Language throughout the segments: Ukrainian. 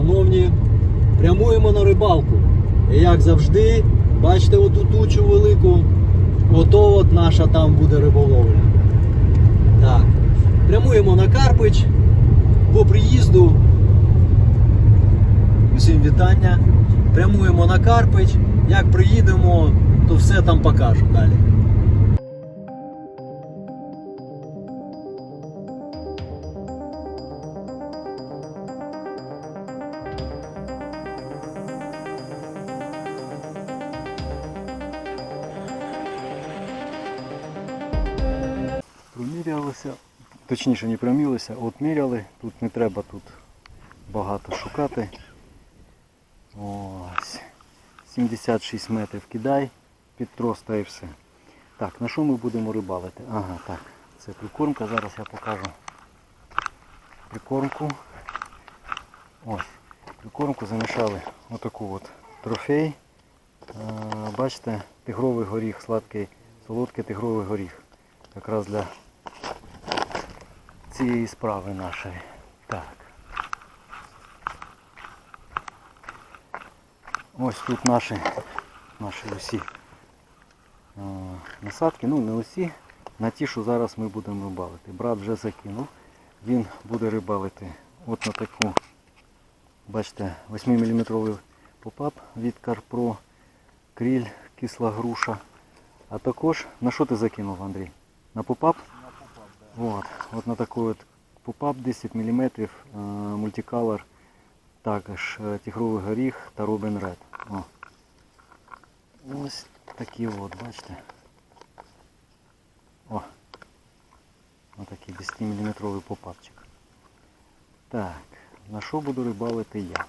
шановні, прямуємо на рибалку. І як завжди, бачите оту тучу велику, ото от наша там буде риболовля. Так, прямуємо на Карпич по приїзду. Усім вітання. Прямуємо на Карпич. Як приїдемо, то все там покажу далі. Точніше не промілися, от міряли, тут не треба тут багато шукати. Ось. 76 метрів кидай, під трос і все. Так, на що ми будемо рибалити? Ага, так, це прикормка, зараз я покажу прикормку. Ось, прикормку замішали отаку от трофей. Е, Бачите, тигровий горіх, сладкий, солодкий тигровий горіх. Якраз для цієї справи нашої. Так. Ось тут наші, наші усі насадки, ну не усі, на ті, що зараз ми будемо рибалити. Брат вже закинув, він буде рибалити от на таку, бачите, 8-мм попап від CarPro, кріль, кисла груша. А також, на що ти закинув, Андрій? На попап? Вот, от на такий от попап 10 мм е, мультиколор, також е, тигровий горіх та Робин Ред. О. Ось такі от, бачите. О. Ось такий 10 мм попапчик. Так, на що буду рибалити я?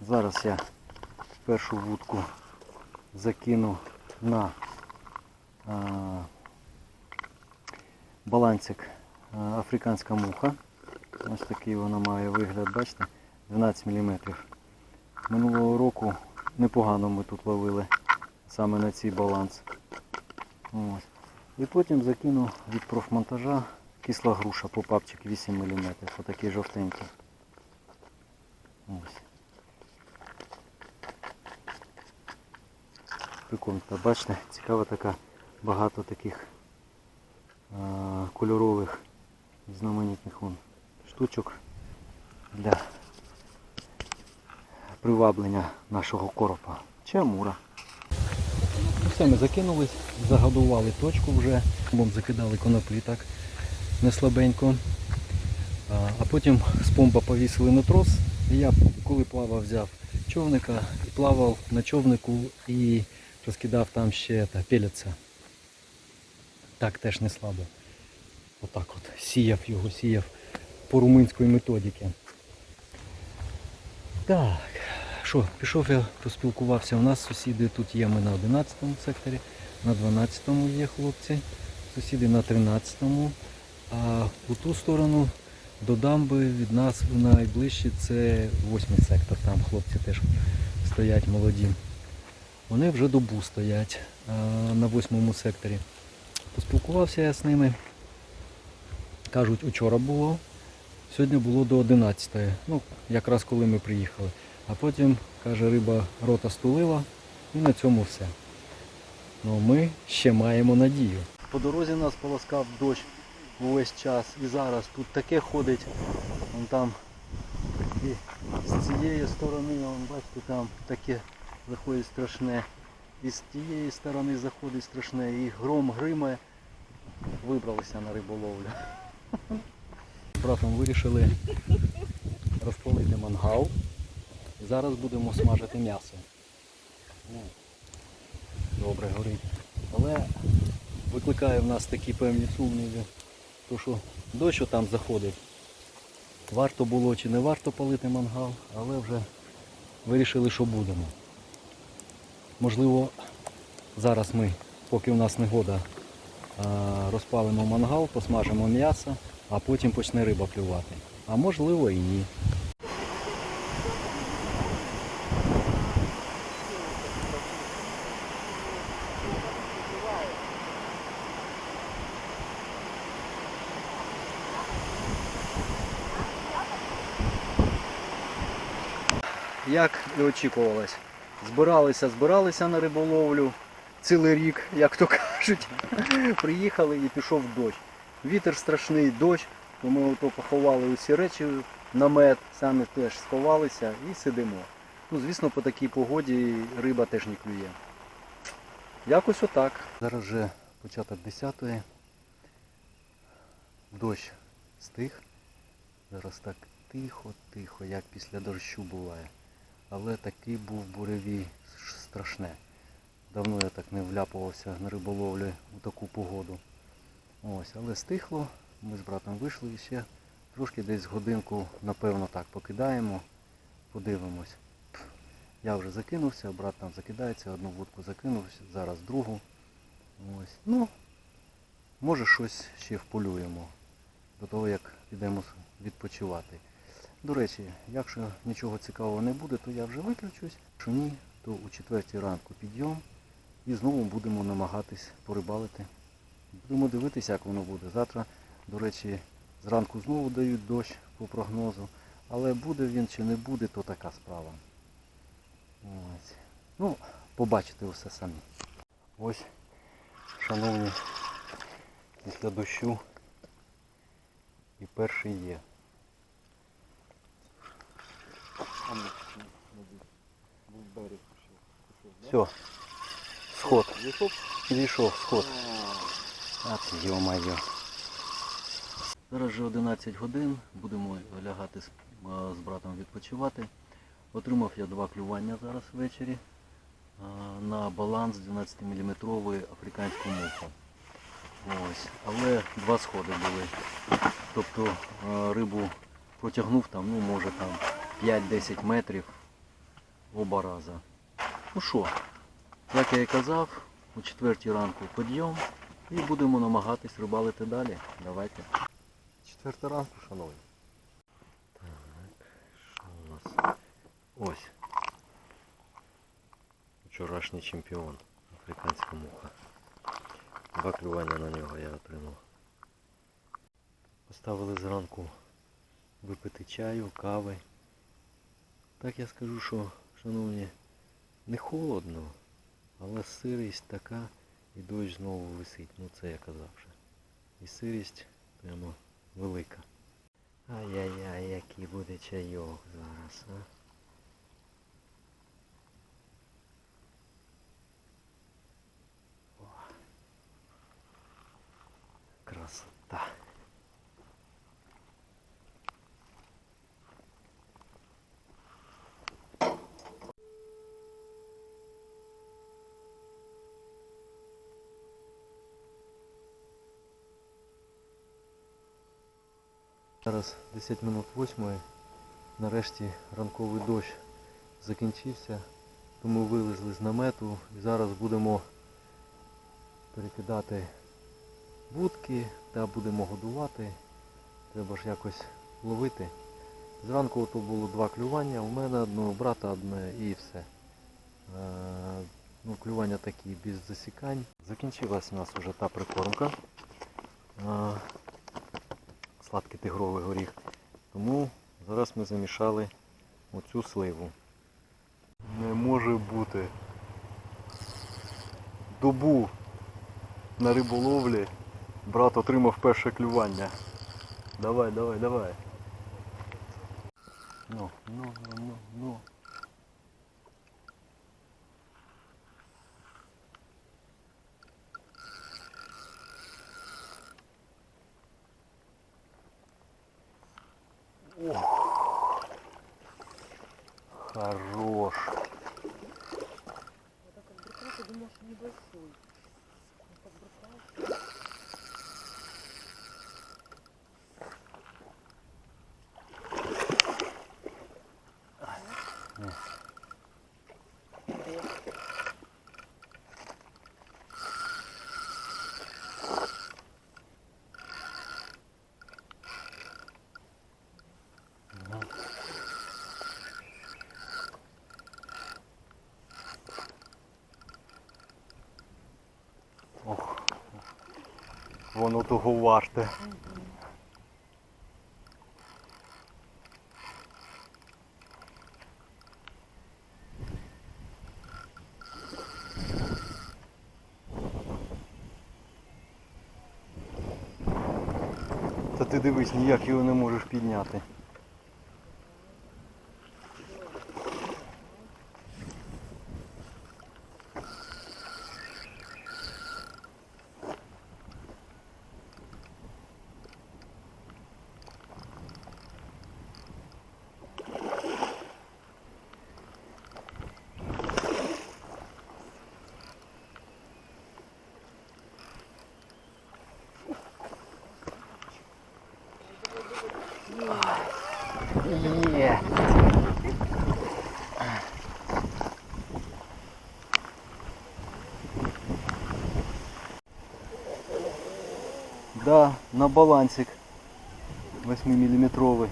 Зараз я першу вудку закину на а, балансик африканська муха. Ось такий вона має вигляд, бачите, 12 мм. Минулого року непогано ми тут ловили саме на цей баланс. Ось. І потім закину від профмонтажа кисла груша, попапчик 8 мм. Отакий жовтенький. Ось. Прикольно, бачите, цікава така багато таких кольорових знаменитних вон, штучок для приваблення нашого коропа чи амура. Все, ми закинулись, загодували точку вже, бом закидали коноплі так не слабенько. А, потім з помпа повісили на трос. Я коли плавав, взяв човника плавав на човнику і розкидав там ще та, пелеться. Так теж не слабо. Отак от сіяв його, сіяв по румунської методики. Так, що, пішов я, поспілкувався. У нас сусіди тут є, ми на 11 секторі, на 12 є хлопці, сусіди на 13, а у ту сторону до дамби від нас найближче це 8 сектор, там хлопці теж стоять молоді. Вони вже добу стоять а, на 8 секторі. Поспілкувався я з ними. Кажуть, учора було, сьогодні було до 11 ну якраз коли ми приїхали. А потім, каже, риба рота стулила і на цьому все. Ну ми ще маємо надію. По дорозі нас полоскав дощ увесь час і зараз тут таке ходить. Вон там і з цієї сторони, вон, бачите, там таке заходить страшне. І з тієї сторони заходить страшне, і гром гримає. Вибралися на риболовлю. Братом вирішили розпалити мангал. Зараз будемо смажити м'ясо. Добре горить. Але викликає в нас такі певні сумніви, то що дощ там заходить. Варто було чи не варто палити мангал, але вже вирішили, що будемо. Можливо, зараз ми, поки у нас негода, розпалимо мангал, посмажимо м'ясо, а потім почне риба клювати. А можливо і ні. як і очікувалось. Збиралися, збиралися на риболовлю цілий рік, як то кажуть. Приїхали і пішов дощ. Вітер страшний, дощ, то ми ото поховали усі речі намет, самі теж сховалися і сидимо. Ну, звісно, по такій погоді риба теж не клює. Якось отак. Зараз вже початок 10-ї. Дощ стих. Зараз так тихо-тихо, як після дощу буває. Але такий був буревій страшне. Давно я так не вляпувався на риболовлі у таку погоду. Ось, але стихло, ми з братом вийшли і ще трошки десь годинку, напевно, так покидаємо, подивимось. Я вже закинувся, брат там закидається, одну вудку закинувся, зараз другу. Ось. Ну, може щось ще вполюємо до того, як підемо відпочивати. До речі, якщо нічого цікавого не буде, то я вже виключусь. Якщо ні, то у четвертій ранку підйом і знову будемо намагатись порибалити. Будемо дивитися, як воно буде. Завтра, до речі, зранку знову дають дощ по прогнозу. Але буде він чи не буде, то така справа. Ось. Ну, побачите все самі. Ось, шановні, після дощу і перший є. Все. Сход. Зійшов сход. Ти йо-моє. Зараз вже 11 годин, будемо лягати з, з братом відпочивати. Отримав я два клювання зараз ввечері на баланс 12-мм африканську муху. Ось. Але два сходи були. Тобто рибу протягнув там, ну може там 5-10 метрів оба рази. Ну що, як я і казав, о четвертій ранку підйом і будемо намагатись рибалити далі. Давайте. Четверта ранку, шановні. Так, що у нас? Ось. Вчорашній чемпіон. Африканська муха. Два клювання на нього я отримав. Поставили зранку випити чаю, кави. Так я скажу, що, шановні, не холодно, але сирість така і дощ знову висить. Ну це я казав вже. І сирість прямо велика. Ай-яй-яй, який буде чайок зараз, а? О. Красота. Зараз 10 минут 8. Нарешті ранковий дощ закінчився, тому вилезли з намету і зараз будемо перекидати вудки та будемо годувати. Треба ж якось ловити. Зранку то було два клювання, у мене одне, у брата одне і все. Е, ну, клювання такі без засікань. Закінчилась у нас вже та прикормка. Сладкий тигровий горіх. Тому зараз ми замішали оцю сливу. Не може бути. Добу на риболовлі брат отримав перше клювання. Давай, давай, давай. Ну, ну, ну, ну, ну. Хорош. Я так отбрыкал, ты что небольшой. воно того варте. Та ти дивись, ніяк його не можеш підняти. Да, на балансик 8-мм.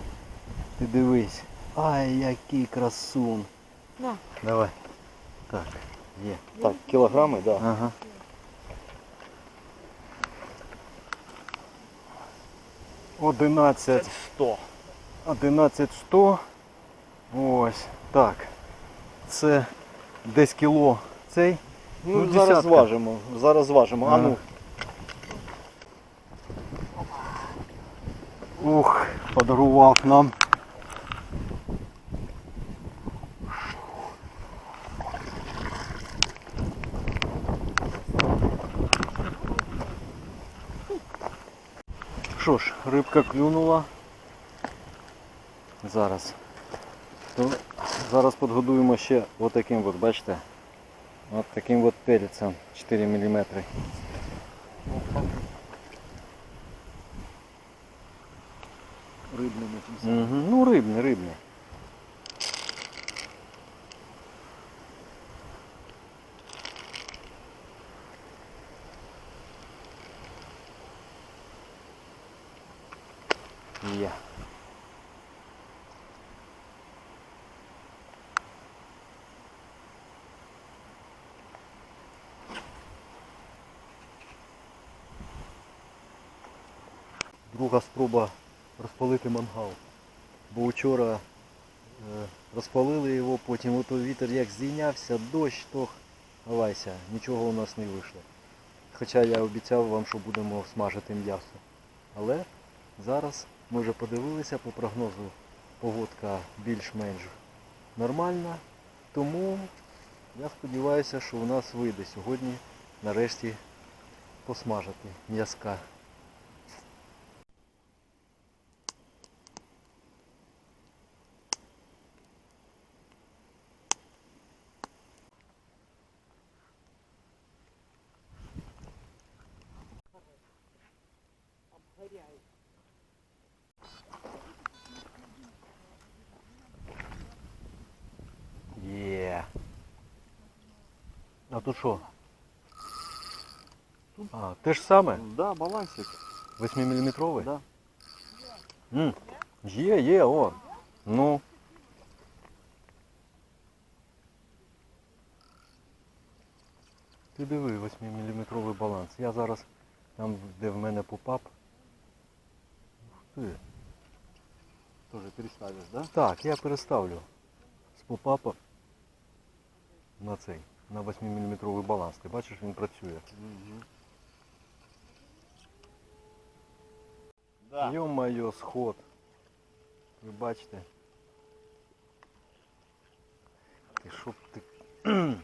Ти дивись. Ай, який красун. На. Давай. Так, є. Так, кілограми, да. Ага. Одинадцять. 100. 11 100. Ось. Так. Це десь кіло цей. Ну, Ну, зараз десятка. зважимо. Зараз зважимо. А ну. Ух, подарував нам. Що ж, рибка клюнула. Зараз. То зараз подгодуємо ще отаким от, бачите? От таким от перецем 4 мм. Рибними. Угу. Ну, рибний, рибний. Є. Друга спроба розпалити мангал. Бо вчора е, розпалили його, потім ото вітер як здійнявся, дощ, тох, гавайся, нічого у нас не вийшло. Хоча я обіцяв вам, що будемо смажити м'ясо. Але зараз ми вже подивилися по прогнозу, погодка більш-менш нормальна. Тому я сподіваюся, що у нас вийде сьогодні нарешті посмажити м'язка. Обгоряет. Є. А тут що? А, те ж саме? Да, балансик. 8-мм? Да. М, Є, є, о. Ну. Ти диви 8-мм баланс. Я зараз там, де в мене попап. Ух ти. Тоже переставишь, да? Так, я переставлю з попапа на цей, на 8-мм баланс. Ти бачиш, він працює. Угу. Да. Йо-моє, сход. Ви бачите? Ти щоб ти.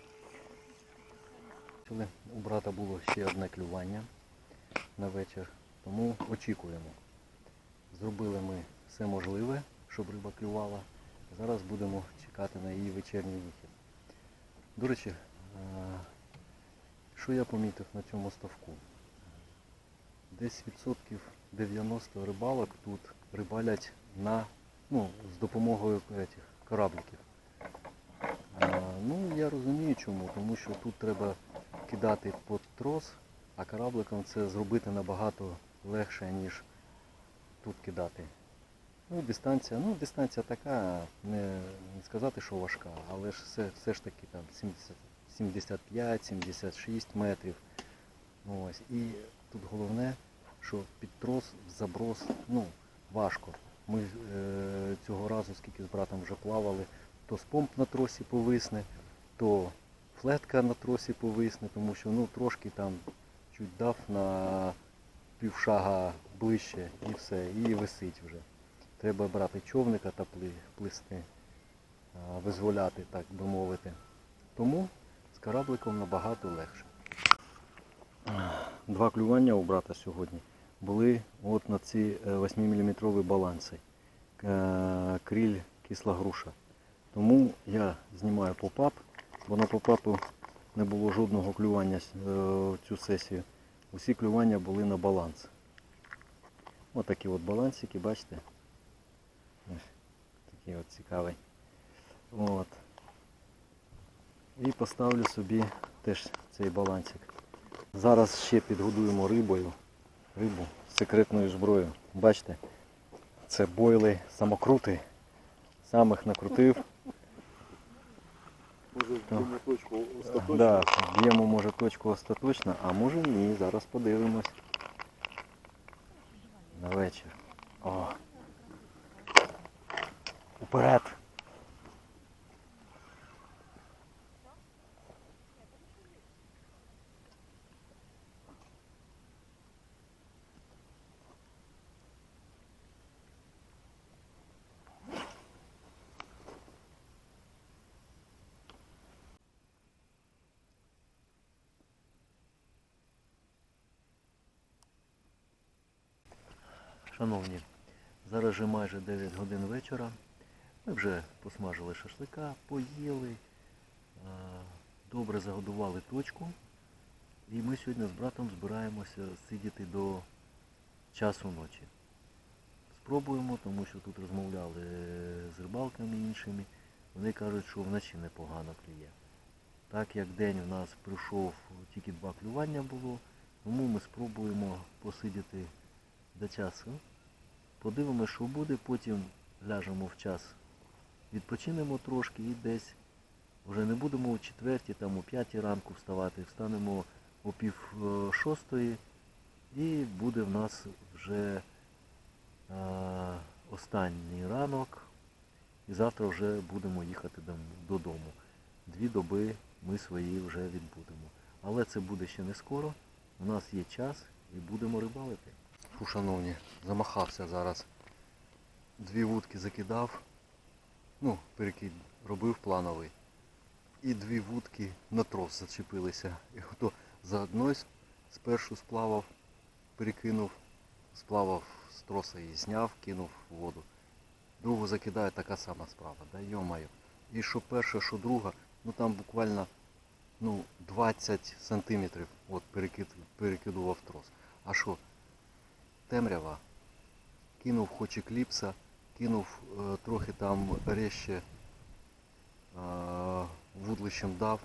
У брата було ще одне клювання на вечір, тому очікуємо. Зробили ми все можливе, щоб риба клювала. Зараз будемо чекати на її вечірній вихід. До речі, що я помітив на цьому ставку? Десь відсотків 90 рибалок тут рибалять на, ну, з допомогою этих, корабликів. А, ну, я розумію чому, тому що тут треба кидати під трос, а корабликом це зробити набагато легше, ніж тут кидати. Ну, дистанція, ну, дистанція така, не, не сказати, що важка, але ж все, все ж таки там 75-76 метрів. Ось. І тут головне, що під трос заброс ну, важко. Ми е, цього разу, скільки з братом вже плавали, то спомп на тросі повисне, то флетка на тросі повисне, тому що ну, трошки там чуть дав на півшага ближче і все, і висить вже. Треба брати човника та плисти, визволяти, так би мовити. Тому з корабликом набагато легше. Два клювання у брата сьогодні були от на ці 8-мм баланси. Е, Кріль кисла груша. Тому я знімаю попап, бо на попапу не було жодного клювання е, в цю сесію. Усі клювання були на баланс. Ось такі от балансики, бачите? Ось такий от цікавий. От. І поставлю собі теж цей балансик. Зараз ще підгодуємо рибою. Рибу з секретною зброєю. Бачите? Це бойли самокрути. Самих накрутив. Може, б'ємо точку остаточно? Да, б'ємо може точку остаточно, а може ні. Зараз подивимось. На вечір. О. Уперед! Шановні, зараз вже майже 9 годин вечора. Ми вже посмажили шашлика, поїли, е, добре загодували точку. І ми сьогодні з братом збираємося сидіти до часу ночі. Спробуємо, тому що тут розмовляли з рибалками іншими. Вони кажуть, що вночі непогано клює. Так як день у нас пройшов, тільки два клювання було, тому ми спробуємо посидіти до часу. Подивимося, що буде, потім ляжемо в час, відпочинемо трошки і десь вже не будемо о четвертій, там о п'ятій ранку вставати, встанемо о пів е, шостої і буде в нас вже е, останній ранок. І завтра вже будемо їхати додому. Дві доби ми свої вже відбудемо. Але це буде ще не скоро. У нас є час і будемо рибалити. Фу, шановні, замахався зараз. Дві вудки закидав. Ну, перекид робив плановий. І дві вудки на трос зачепилися. І ото за одною с- спершу сплавав, перекинув, сплавав з троса і зняв, кинув в воду. Другу закидаю така сама справа, да йомаю. І що перша, що друга, ну там буквально ну, 20 сантиметрів от перекид, перекидував трос. А що? Темрява. Кинув хоч і кліпса, кинув е, трохи там резче е, вудлищем дав.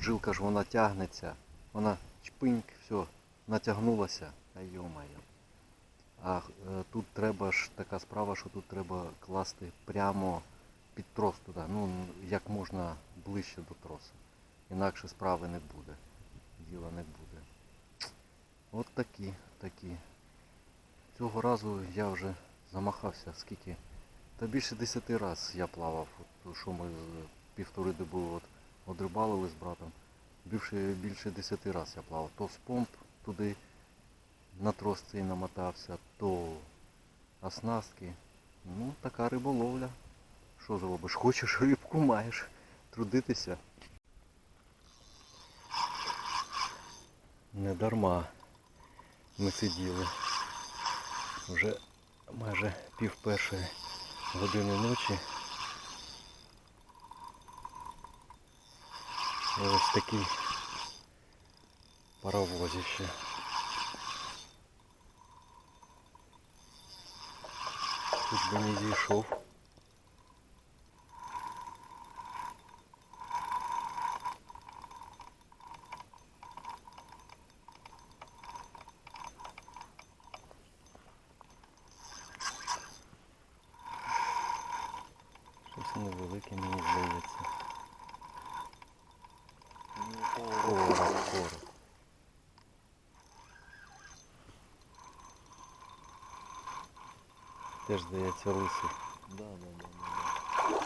Жилка ж вона тягнеться. Вона чпиньк, все, натягнулася. Та йомаю. А е, тут треба ж така справа, що тут треба класти прямо під трос туди. Ну, як можна ближче до троса. Інакше справи не буде. Діла не буде. От такі, такі. Цього разу я вже замахався, скільки. Та більше десяти разів я плавав. Що ми півтори доби от, одрибалили з братом. Більше, більше десяти разів я плавав. То з помп туди на трос цей намотався, то оснастки. Ну, така риболовля. Що зробиш? Хочеш рибку, маєш трудитися. Не дарма ми сиділи. Вже майже пів першої години ночі. І ось такий паровозище. Тут би не зійшов. Теж здається русий. Да, да, да, да,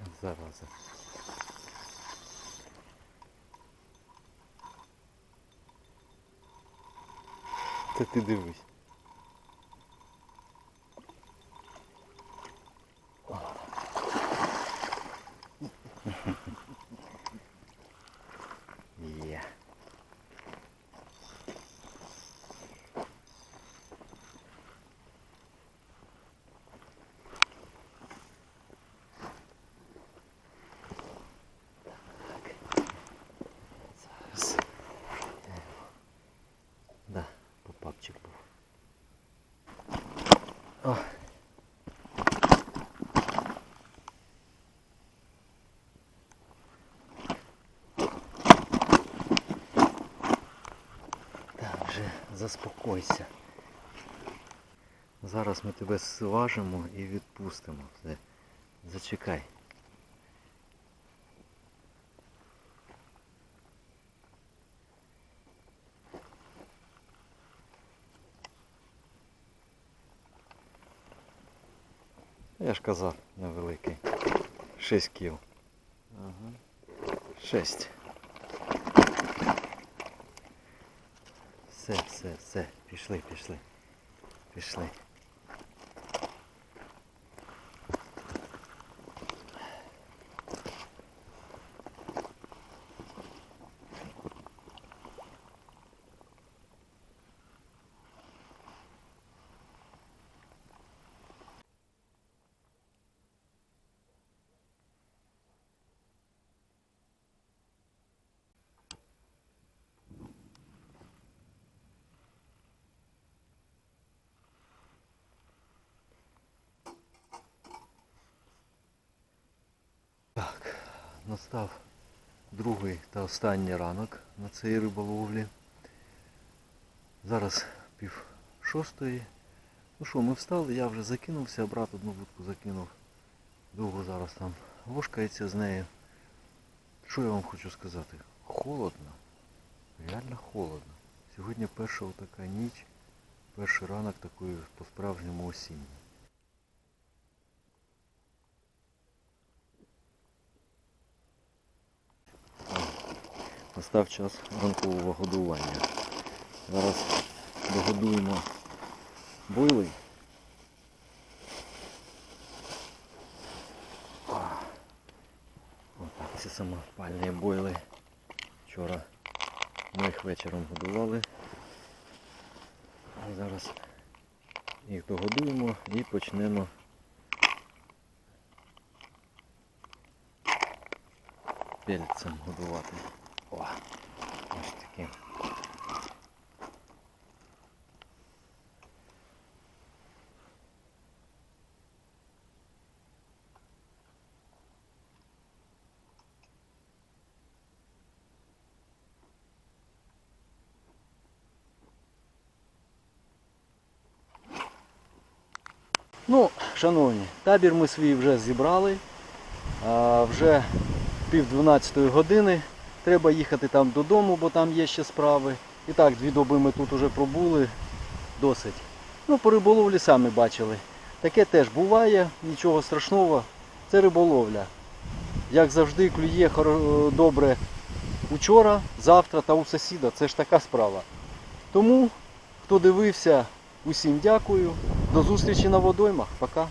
да. Зараза. Та ти дивись. Є. Зараз. Да, попапчик був. О. Так, вже заспокойся. Зараз ми тебе зважимо і відпустимо. Все. Зачекай. Я ж казав, невеликий. 6 кіл. Ага. 6. Все, все, все. Пішли, пішли. Пішли. Так, настав другий та останній ранок на цій риболовлі. Зараз пів шостої. Ну що, ми встали, я вже закинувся, брат одну вудку закинув. Довго зараз там вошкається з нею. Що я вам хочу сказати? Холодно. Реально холодно. Сьогодні перша така ніч, перший ранок такої по-справжньому осінній. Настав час ранкового годування. Зараз догодуємо бойли. Ці самопальні бойли. Вчора ми їх вечором годували. А зараз їх догодуємо і почнемо пельцем годувати. О, ось такі. Ну, шановні, табір ми свій вже зібрали. Вже пів 12 години. Треба їхати там додому, бо там є ще справи. І так, дві доби ми тут вже пробули. Досить. Ну, по риболовлі самі бачили. Таке теж буває, нічого страшного. Це риболовля. Як завжди, клює добре учора, завтра та у сусіда. Це ж така справа. Тому, хто дивився, усім дякую. До зустрічі на водоймах. Пока.